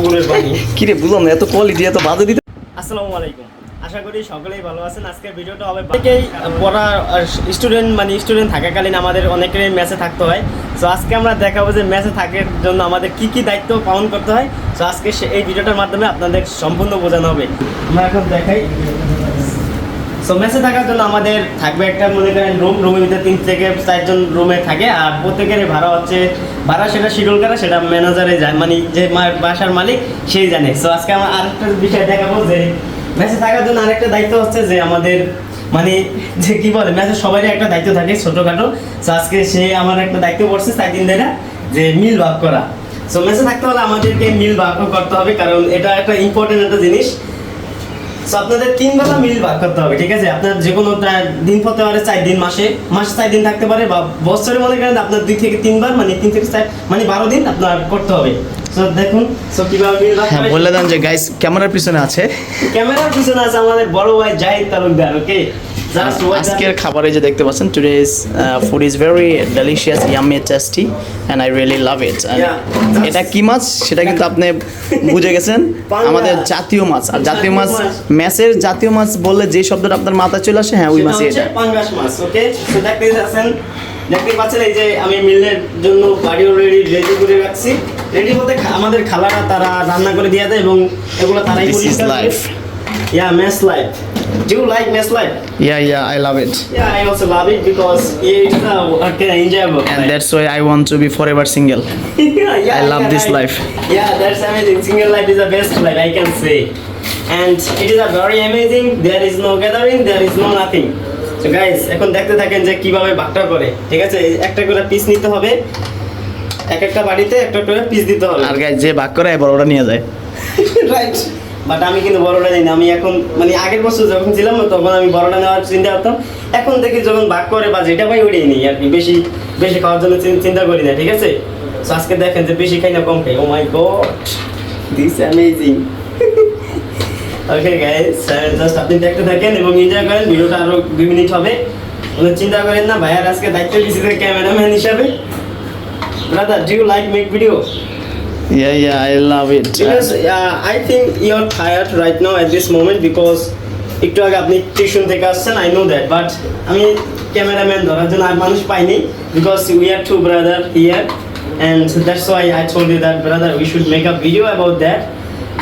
পুকুরের পানি কিরে বুঝলাম না এত কোয়ালিটি এত বাজে দিতে আসসালামু আলাইকুম। আশা করি সকলেই ভালো আছেন। আজকের ভিডিওটা হবে অনেকেই পড়া স্টুডেন্ট মানে স্টুডেন্ট থাকাকালীন আমাদের অনেকেরই ম্যাচে থাকতে হয়। সো আজকে আমরা দেখাবো যে ম্যাচে থাকার জন্য আমাদের কি কি দায়িত্ব পালন করতে হয়। সো আজকে সে- এই ভিডিওটার মাধ্যমে আপনাদের সম্পূর্ণ বোঝানো হবে। আমরা এখন দেখাই। সো মেসে থাকার জন্য আমাদের থাকবে একটা, মনে করেন রুম রুমের ভিতরে তিন থেকে চারজন রুমে থাকে। আর প্রত্যেকের ভাড়া হচ্ছে, ভাড়া সেটা শিডিউল করা, সেটা ম্যানেজারে যায় মানে যে বাসার মালিক, সেই জানে। সো আজকে আমার আরেকটা বিষয় দেখাবো যে মেসে থাকার জন্য আরেকটা দায়িত্ব হচ্ছে যে আমাদের মানে যে কি বলে ম্যাচের সবারই একটা দায়িত্ব থাকে ছোটোখাটো। সো আজকে সে আমার একটা দায়িত্ব পড়ছে চার দিন ধরে যে মিল ভাগ করা। সো মেসে থাকতে হলে আমাদেরকে মিল ভাগ করতে হবে, কারণ এটা একটা ইম্পর্টেন্ট একটা জিনিস। আপনাদের তিন বেলা মিল ভাগ করতে হবে ঠিক আছে? আপনার যে কোনো দিন হতে পারে চার দিন মাসে। মাসে চার দিন থাকতে পারে বা বছরে মনে করেন আপনার দুই থেকে তিনবার মানে তিন থেকে চার মানে বারো দিন আপনার করতে হবে। সো দেখুন সো কীভাবে মিল ভাগ হ্যাঁ করে বলে দেন যে গাইস ক্যামেরার পিছনে আছে। ক্যামেরার পিছনে আছে আমাদের বড় ভাই জাহিদ তালুকদার ওকে আজকের খাবারে যে দেখতে পাচ্ছেন today's food is very delicious yummy tasty and I really love it এটা কি মাছ? সেটা কিন্তু আপনি বুঝে গেছেন। আমাদের জাতীয় মাছ। আর জাতীয় মাছ ম্যাচের জাতীয় মাছ বললে যে শব্দটা আপনার মাথায় চলে আসে হ্যাঁ ওই মাছই এটা। পাঙ্গাস মাছ ওকে তো দেখতে পাচ্ছেন দেখতে পাচ্ছেন এই যে আমি মিলের জন্য বাড়ি অলরেডি রেডি করে রাখছি। রেডি বলতে আমাদের খালারা তারা রান্না করে দিয়ে দেয় এবং এগুলো তারাই This is পরিষ্কার করে। Yeah. Do you like mess life? Yeah yeah I love it Yeah, I also love it because it's uh, okay, enjoyable. and that's why I want to be forever single. yeah, yeah, I love can- this I, life. Yeah, that's amazing. Single life is the best life, I can say. And it is a very amazing. There is no gathering, there is no nothing. So guys, এখন দেখতে থাকেন যে কীভাবে ভাগটা করে ঠিক আছে একটা করে পিস নিতে হবে এক একটা বাড়িতে একটা করে পিস দিতে হবে আর গাইজ যে ভাগ করে বড়টা নিয়ে যায় রাইট বাট আমি কিন্তু বড়টা নিই না। আমি এখন মানে আগের বছর যখন ছিলাম তখন আমি বড়টা নেওয়ার চিন্তা করতাম। এখন থেকে যখন ভাগ করে বা যেটা পাই ওটাই নিই আর কি। বেশি বেশি খাওয়ার জন্য চিন্তা করি না, ঠিক আছে? So আজকে দেখেন যে বেশি খাই না, কম খাই। ও my God this amazing okay guys just আপনি দেখতে থাকেন এবং এনজয় করেন। ভিডিওটা আরও দুই মিনিট হবে। কোনো চিন্তা করেন না, ভাইয়ার আজকে দায়িত্ব দিয়েছি ক্যামেরাম্যান হিসাবে। Brother do you like make video Yeah, yeah, I love it. Because uh, I think you're tired right now at this moment because একটু আগে আপনি টিউশন থেকে আসছেন আই নো দ্যাট বাট আমি ক্যামেরাম্যান ধরার জন্য আর মানুষ পাইনি because we are two brother here and that's why I told you that brother we should make a video about that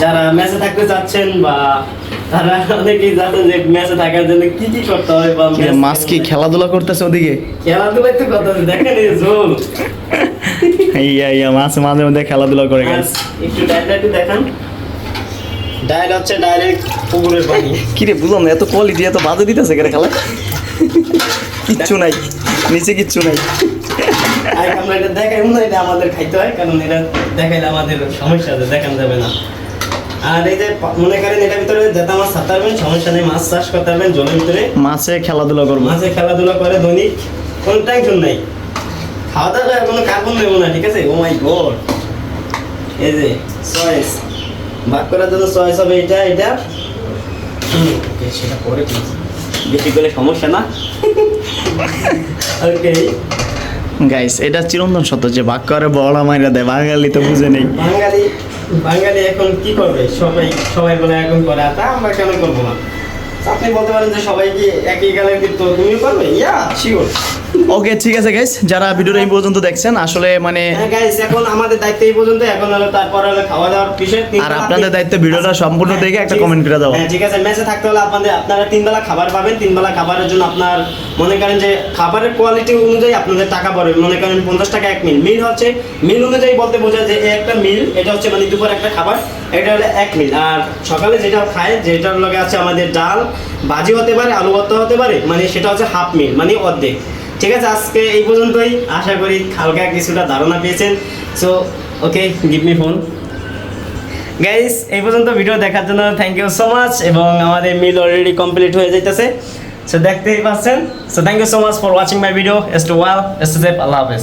যারা ম্যাচে থাকতে চাচ্ছেন বা তারা অনেকেই জানেন যে ম্যাচে থাকার জন্য কি কি করতে হবে বা মাছ কি খেলাধুলা করতেছে ওদিকে? খেলাধুলায় তো কথা দেখেন এই ইয়া ইয়া মাছ মাঝে মধ্যে খেলাধুলা করে গেছে একটু ডায়লটা একটু দেখান। ডায়ল হচ্ছে ডাইরেক্ট পুকুরের পানি। কি রে বুঝলাম না এত কোয়ালিটি এত বাজে দিতেছে কেন খেলা? কিচ্ছু নাই নিচে কিচ্ছু নাই। আমরা এটা দেখাই না এটা আমাদের খাইতে হয় কারণ এটা দেখাইলে আমাদের সমস্যা আছে দেখান যাবে না। আর এই যে মনে করেন এটার ভিতরে যাতে আমার সাঁতার পারবেন সমস্যা নেই মাছ চাষ করতে পারবেন জলের ভিতরে। মাছে খেলাধুলা করব। মাছে খেলাধুলা করে দৈনিক কোনো টেনশন নেই। খাওয়া দাওয়া কোনো কার্বন নেব না ঠিক আছে? ও মাই গড এই যে চয়েস ভাগ করার জন্য চয়েস হবে এটা এটা। সেটা পরে বেশি করলে সমস্যা না। ওকে গাইস এটা চিরন্তন সত্য যে ভাগ করে বড় মাইরা দেয় বাঙালি তো বুঝে নেই। বাঙালি বাঙালি এখন কি করবে? সবাই সবাই বলে এখন করে তা আমরা কেন করব না? আপনি বলতে পারেন যে সবাই কি একই গালে কিন্তু তুমিও করবে? ইয়া শিওর ওকে ঠিক আছে গাইস যারা ভিডিওটা এই পর্যন্ত দেখছেন আসলে মানে হ্যাঁ গাইস এখন আমাদের দায়িত্ব এই পর্যন্ত এখন হলো তারপর হলো খাওয়া দাওয়ার বিষয়। আর আপনাদের আপনি- দায়িত্ব ভিডিওটা সম্পূর্ণ হ্যাঁ, দেখে একটা কমেন্ট করে দেওয়া। হ্যাঁ ঠিক আছে মেসে থাকতে হলে আপনাদের আপনারা তিন বেলা খাবার পাবেন। তিন বেলা খাবারের জন্য আপনার মনে করেন যে খাবারের কোয়ালিটি অনুযায়ী আপনাদের টাকা পড়বে। মনে করেন পঞ্চাশ টাকা এক মিল মিল হচ্ছে মিল অনুযায়ী বলতে বোঝায় যে একটা মিল এটা হচ্ছে মানে দুপুর একটা খাবার এটা হলো এক মিল আর সকালে যেটা খায় যেটার লগে আছে আমাদের ডাল ভাজি হতে পারে আলু ভর্তা হতে পারে মানে সেটা হচ্ছে হাফ মিল মানে অর্ধেক। ঠিক আছে, আজকে এই পর্যন্তই। আশা করি হালকা কিছুটা ধারণা পেয়েছেন। So okay give me phone guys এই পর্যন্ত ভিডিও দেখার জন্য থ্যাংক ইউ সো মাচ এবং আমাদের মিল অলরেডি কমপ্লিট হয়ে যাইতেছে। সো দেখতেই পাচ্ছেন। So thank you so much for watching my video S টু ওয়াল এস টু আল্লাহ হাফেজ।